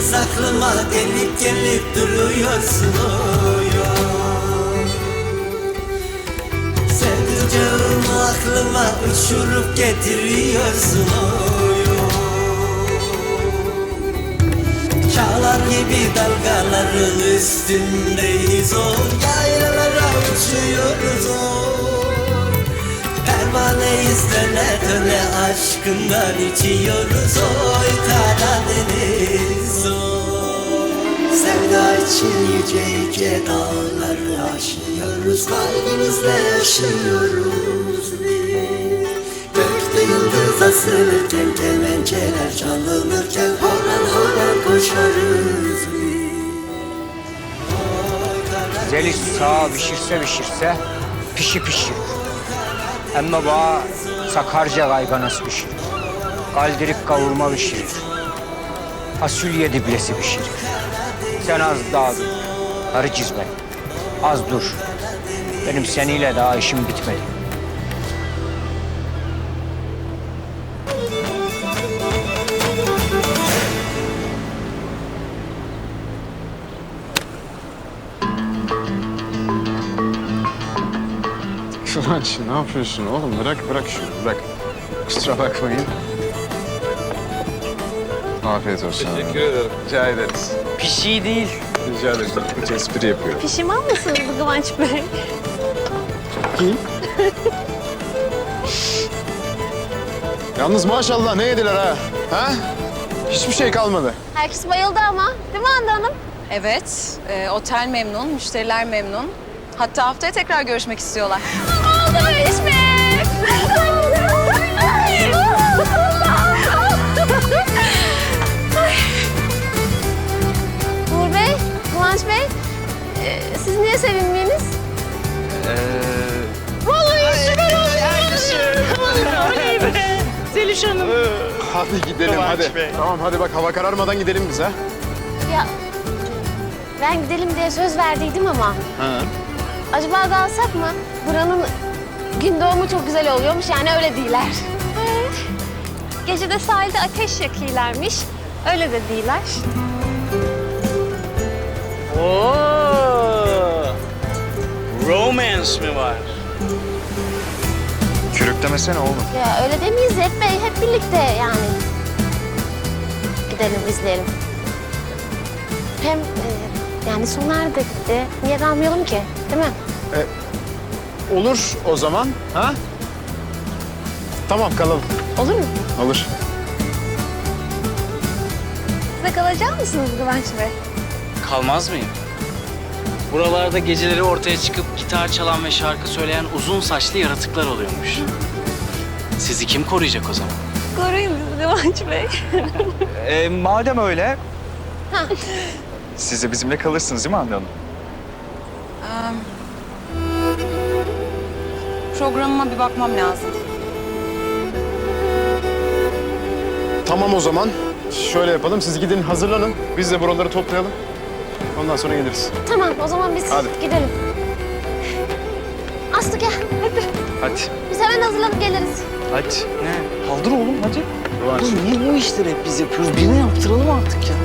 kez aklıma gelip gelip duruyorsun oy oy. Sevdiceğimi aklıma uçurup getiriyorsun oy oy. Çağlar gibi dalgaların üstündeyiz o Yaylalara uçuyoruz o Pervaneyiz döne döne aşkından içiyoruz oy. Karadeniz için yüce dağları aşıyoruz Kalbimizle yaşıyoruz biz Gökte yıldız asılırken kemençeler çalınırken Horan horan koşarız biz Zeliş sağa pişirse pişirse pişi pişir. Ama bana Sakarca kayganası pişirir. Kaldirik kavurma pişirir. Fasulye diblesi pişirir. Sen az daha dur. Karı çizme. Az dur. Benim seninle daha işim bitmedi. Kıvanç ne yapıyorsun oğlum? Bırak bırak şunu bırak. Kusura bakmayın. Afiyet olsun. Teşekkür ederim. Rica ederiz. Pişi değil. Rica ederiz. Hiç espri yapıyorum. Pişman mısınız Kıvanç Bey? Yalnız maşallah ne yediler ha? Ha? Hiçbir şey kalmadı. Herkes bayıldı ama. Değil mi Hande Hanım? Evet, e, otel memnun, müşteriler memnun. Hatta haftaya tekrar görüşmek istiyorlar. Oldu bu iş siz niye sevinmeyiniz? Vallahi süper oldu. Oley be. Zeliş Hanım. Hadi gidelim Kıvanç hadi. Bey. Tamam hadi bak hava kararmadan gidelim biz ha. Ya ben gidelim diye söz verdiydim ama Ha. acaba kalsak mı? Buranın gün doğumu çok güzel oluyormuş yani öyle değiller. Gece de sahilde ateş yakıyorlarmış. Öyle de değiller. Oo. Romance mi var? Körüklemesene oğlum. Ya öyle demeyiz hep bey, hep birlikte yani. Gidelim izleyelim. Hem e, yani Soner de gitti. Niye kalmayalım ki? Değil mi? Olur o zaman ha? Tamam kalalım. Olur mu? Olur. Siz de kalacak mısınız Kıvanç Bey? Kalmaz mıyım? Buralarda geceleri ortaya çıkıp gitar çalan ve şarkı söyleyen uzun saçlı yaratıklar oluyormuş. Sizi kim koruyacak o zaman? Koruyun bizi Kıvanç Bey. E, madem öyle... Ha. Siz de bizimle kalırsınız değil mi Hande Hanım? Programıma bir bakmam lazım. Tamam o zaman. Şöyle yapalım. Siz gidin hazırlanın. Biz de buraları toplayalım. Ondan sonra geliriz. Tamam o zaman biz Hadi. gidelim. Aslı gel hadi. Hadi, Biz hemen hazırlanıp geliriz. hadi. Ne? Kaldır oğlum hadi. Kıvanç. Niye bu işleri hep biz yapıyoruz? Birine yaptıralım artık ya.